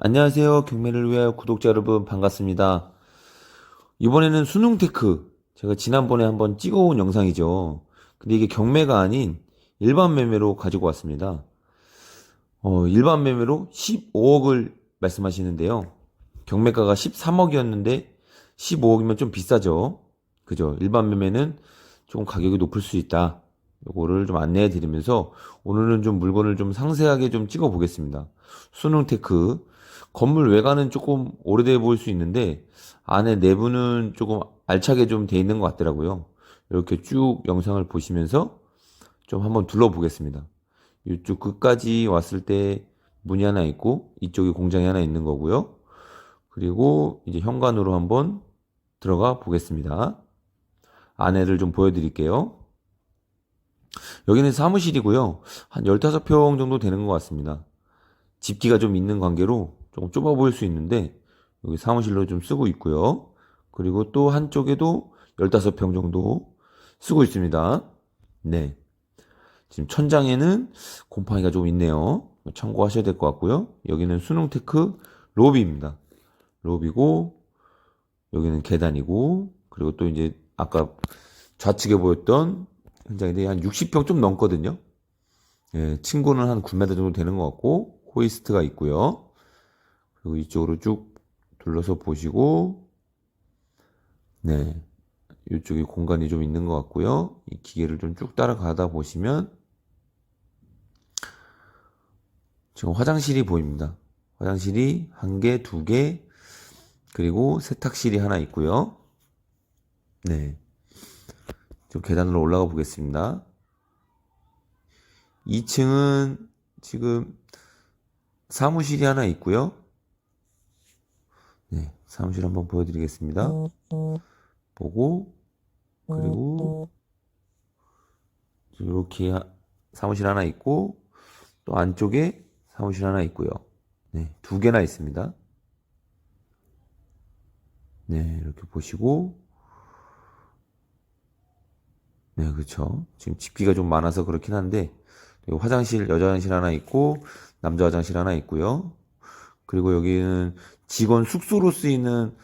안녕하세요. 경매를 위하여 구독자 여러분 반갑습니다. 이번에는 수능 테크. 제가 지난번에 한번 찍어온 영상이죠. 근데 이게 경매가 아닌 일반 매매로 가지고 왔습니다. 어, 일반 매매로 15억을 말씀하시는데요. 경매가가 13억이었는데 15억이면 좀 비싸죠. 그죠? 일반 매매는 조금 가격이 높을 수 있다. 요거를 좀 안내해 드리면서 오늘은 좀 물건을 좀 상세하게 좀 찍어 보겠습니다. 수능 테크. 건물 외관은 조금 오래돼 보일 수 있는데 안에 내부는 조금 알차게 좀 돼 있는 것 같더라고요. 이렇게 쭉 영상을 보시면서 좀 한번 둘러보겠습니다. 이쪽 끝까지 왔을 때 문이 하나 있고 이쪽에 공장이 하나 있는 거고요. 그리고 이제 현관으로 한번 들어가 보겠습니다. 안에를 좀 보여드릴게요. 여기는 사무실이고요. 한 15평 정도 되는 것 같습니다. 집기가 좀 있는 관계로 조금 좁아 보일 수 있는데 여기 사무실로 좀 쓰고 있고요. 그리고 또 한쪽에도 15평 정도 쓰고 있습니다. 네. 지금 천장에는 곰팡이가 좀 있네요. 참고하셔야 될 것 같고요. 여기는 수능테크 로비입니다. 로비고 여기는 계단이고 그리고 또 이제 아까 좌측에 보였던 현장인데 한 60평 좀 넘거든요. 예, 층고는 한 9m 정도 되는 것 같고 호이스트가 있고요. 그리고 이쪽으로 쭉 둘러서 보시고 네. 이쪽에 공간이 좀 있는 것 같고요. 이 기계를 좀 쭉 따라가다 보시면 지금 화장실이 보입니다. 화장실이 한 개, 두 개, 그리고 세탁실이 하나 있고요. 네. 좀 계단으로 올라가 보겠습니다. 2층은 지금 사무실이 하나 있고요. 네, 사무실 한번 보여드리겠습니다. 보고 그리고 이렇게 하- 사무실 하나 있고 또 안쪽에 사무실 하나 있고요. 네, 두 개나 있습니다. 네, 이렇게 보시고 네, 그렇죠. 지금 집기가 좀 많아서 그렇긴 한데 화장실 여자 화장실 하나 있고 남자 화장실 하나 있고요. 그리고 여기는 직원 숙소로 쓰이는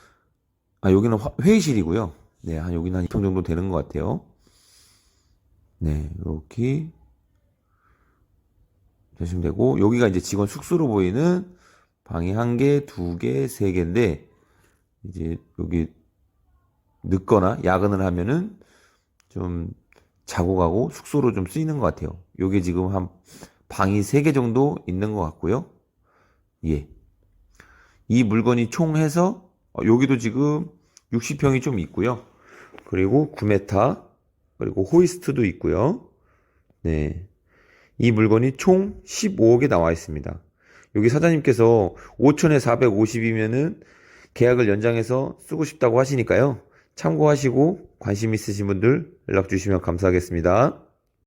아 여기는 화- 회의실이고요. 네, 한 여기는 한 2평 정도 되는 것 같아요. 네, 이렇게 되시면 되고 여기가 이제 직원 숙소로 보이는 방이 한 개, 두 개, 세 개인데 이제 여기 늦거나 야근을 하면은 좀 자고 가고 숙소로 좀 쓰이는 것 같아요. 요게 지금 한 방이 세 개 정도 있는 것 같고요. 예. 이 물건이 총 해서 어, 여기도 지금 60평이 좀 있고요. 그리고 9m 그리고 호이스트도 있고요. 네. 이 물건이 총 15억에 나와 있습니다. 여기 사장님께서 5천에 450이면은 계약을 연장해서 쓰고 싶다고 하시니까요. 참고하시고 관심 있으신 분들 연락 주시면 감사하겠습니다.